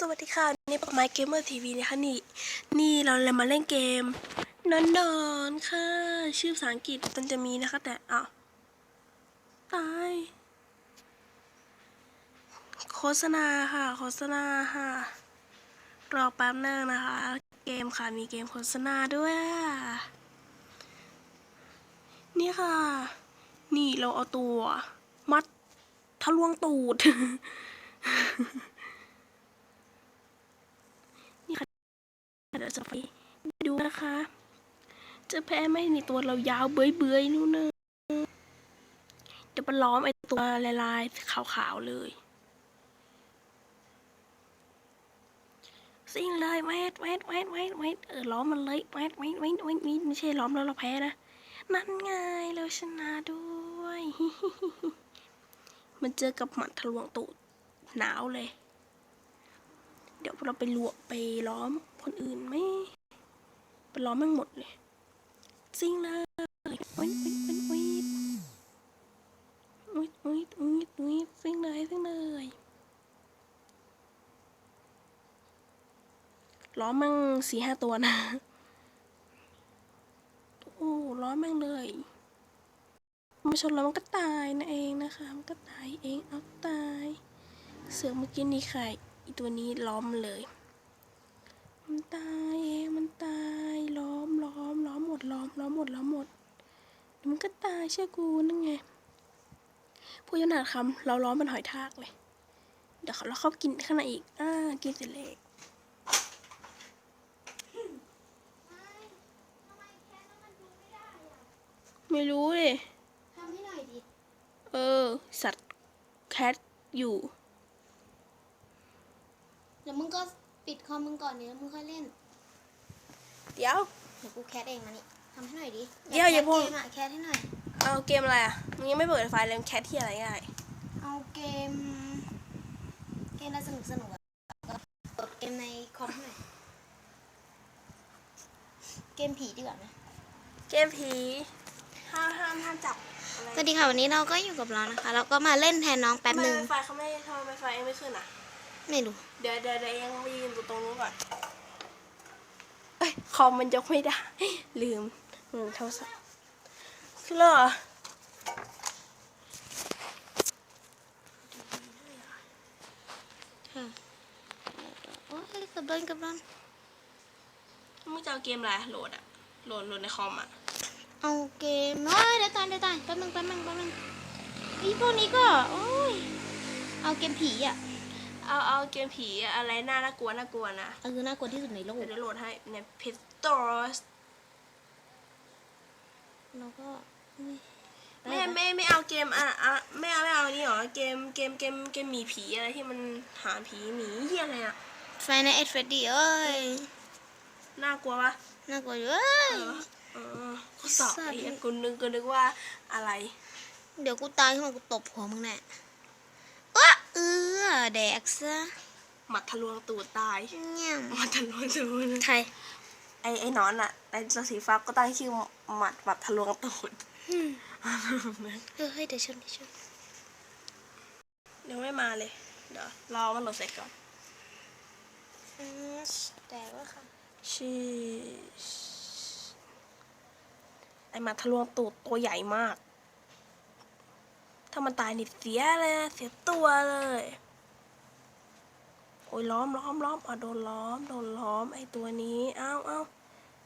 สวัสดีค่ะนี่ปักไม้เกมเมอร์ทีวีนะคะนี่ นี่เราเลยมาเล่นเกมนอนนอนค่ะ ชื่อภาษาอังกฤษมันจะมีนะคะ แต่อ้าวตาย โฆษณาค่ะ โฆษณาค่ะรอแป๊บนึงนะคะ เกมค่ะมีเกมโฆษณาด้วย นี่ค่ะ นี่เราเอาตัว มัดทะลวงตูด เดี๋ยวจะไปดูนะคะ จะแพ้ไหมในตัวเรายาวเบื้อยๆนู่นนะเดี๋ยวไปล้อมไอตัวลายๆขาวๆเลยสิ่งเลยแวดแวดแวดแวดแวดเออล้อมมันเลยแวดแวดแวดแวดแวดไม่ใช่ล้อมแล้วเราแพ้นะนั่นไงเราชนะด้วย มันเจอกับหมัดทะลวงตูดหนาวเลย เดี๋ยวเราไปลวกไปล้อมคนอื่นไหมไปล้อมแม่งหมดเลยจริงเลยวิดวิดวิดวิดวิดวิดวิดวิดซิงเลยซิงเลยล้อมแม่งสี่ห้าตัวนะโอ้ล้อมแม่งเลยมาชนแล้วมันก็ตายนะเองนะคะ มันก็ตายเองเอาตาย เสือเมื่อกี้นี่ใคร อีตัวนี้ล้อมมันเลย มันตายเองมันตายล้อมล้อมล้อมหมดล้อมล้อมหมดล้อมหมดเดี๋ยวมันก็ตายเชื่อกูนั่นไงพูดยนาดคำเราล้อมเป็นหอยทากเลยเดี๋ยวเราเข้ากินข้างในอีกอ่ากินเสร็จเลยไม่รู้เลยทำให้หน่อยดิ เออ สัตว์แคทอยู่เดี๋ยวมึงก็ปิดคอมมึงก่อนเดี๋ยวมึงค่อยเล่น เดี๋ยว เดี๋ยวกูแคสเองมานี่ทำให้หน่อยดิเดี๋ยวอย่าแคพูสดเกมอะแคสให้หน่อย เอาเกมอะไรอะ มึงยังไม่เปิดไฟล์เลยแคทที่อะไรได้เอาเกม เกมอะไรสนุกสนุกๆอะเปิดเกมในคอมให้หน่อย เกมผีดีกว่าไหมเกมผีห้ามห้ามห้ามจับอะไรสวัสดีค่ะวันนี้เราก็อยู่กับเรานะคะ เราก็มาเล่นแทนน้องแป๊บหนึ่งทำไมไฟล์เขาไม่ทำไมไฟล์เองไม่ขึ้นอะ ไม่รู้ เดี๋ยวเดี๋ยวเดี๋ยวยังไปยืนตรงนู้นก่อนเอ้ยคอมมันยกไม่ได้ ลืมลืมโทรศัพท์ขึ้นแล้วเหรอค่ะโอ้ยกับโดนกับโดนมึงจะเอาเกมอะไรโหลดอะโหลดโหลดในคอมอะเอาเกมโอ้ยเดี๋ยวตายเดี๋ยวตายแป๊บนึงแป๊บนึงแป๊บนึงไอ้พวกนี้ก็ โอ้ย เอาเกมผีอะ เอาเอาเกมผีอะอะไรน่าน่ากลัวน่ากลัวนะเออน่ากลัวที่สุดในโลกเดี๋ยวเดี๋ยวโหลดให้ในพิสตอสเราก็ไม่ไม่ไม่เอาเกมอะอะไม่เอาไม่เอานี่หรอเกมเกมเกมเกมหมีผีอะไรที่มันหาผีหมีเหี้ยอะไรอะแฟนในเอ็ดเฟดดี้เอ้ยน่ากลัวปะน่ากลัวอยู่เอ้ยเออข้อสอบสัตว์ไอ้เหี้ยกูนึกกูนึกว่าอะไร เดี๋ยวกูตายขึ้นมากูตบหัวมึงแน่ว้า เออแดกซะหมัดทะลวงตูดตายเงี้ยหมัดทะลวงตูดใครไอ้ไอ้หนอนอะไอ้ตัวสีฟ้าก็ตั้งชื่อหมัดหมัดทะลวงตูดเออเฮ้ยเดี๋ยวชนเดี๋ยวชนเดี๋ยวไม่มาเลย เดี๋ยวรอมันโหลดเสร็จก่อนอืมแตกแล้วค่ะชีสไอ้หมัดทะลวงตูดตัวใหญ่มาก ถ้ามันตายนี่เสียเลยนะเสียตัวเลยโอ้ยล้อมล้อมล้อมอะโดนล้อมโดนล้อมไอ้ตัวนี้อ้าวอ้าว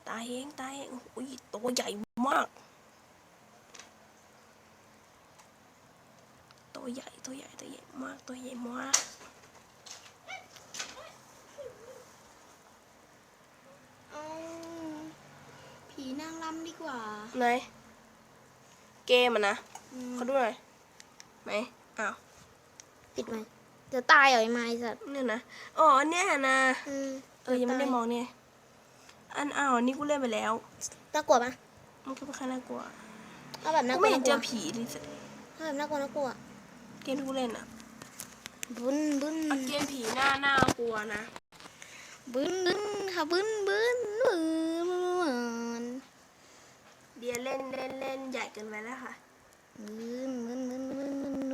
ตายเองตายเองโอ้ยตัวใหญ่มาก ตัวใหญ่ตัวใหญ่ตัวใหญ่มากตัวใหญ่มากเอาผีนางรำดีกว่าไหนเกมอะนะอืมเขาดูหน่อย ไหนอ้าวปิดไหมจะตายเหรอไอ้ไม้สัตว์เนี่ยนะอ๋อเนี่ยนะอืมเออยังไม่ได้มองเนี่ยอันอ้าวนี่กูเล่นไปแล้วน่ากลัวปะมันก็ไม่ค่อยน่ากลัวเอาแบบน่ากูกลัไม่วเห็นเจน่าอกลัวผีเลยสิเอาแบบน่ากลัวน่ากลัวเกมที่กูเล่นอะบึ้นบึ้นเอาเกมผีหน้าหน้ากลัวนะบึ้นบึ้นค่ะบึ้นบึ้นบึ้นบึ้นเดียเล่นเล่นเล่นใหญ่เกินไปแล้วค่ะบึ้นบึ้นบึ้นบึ้นบึ้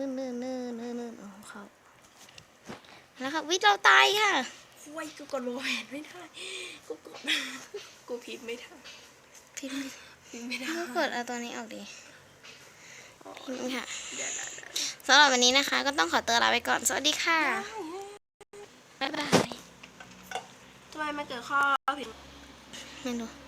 นบึ้นบึ้นบึ้นบึ้นบึ้นอ๋อครับแล้วครับวิเราตายค่ะคุยกูกดโมแมนไม่ได้ กูกด กูพิมพ์ไม่ได้พิมพ์ดิพิมพ์ไม่ได้ก็กดเอาตัวนี้ออกดิพิมพ์ค่ะเดี๋ยวนะเดี๋ยวนะสำหรับวันนี้นะคะ ก็ต้องขอตัวลาไปก่อน สวัสดีค่ะบ๊ายบายทำไมมันเกิดข้อผิดไม่รู้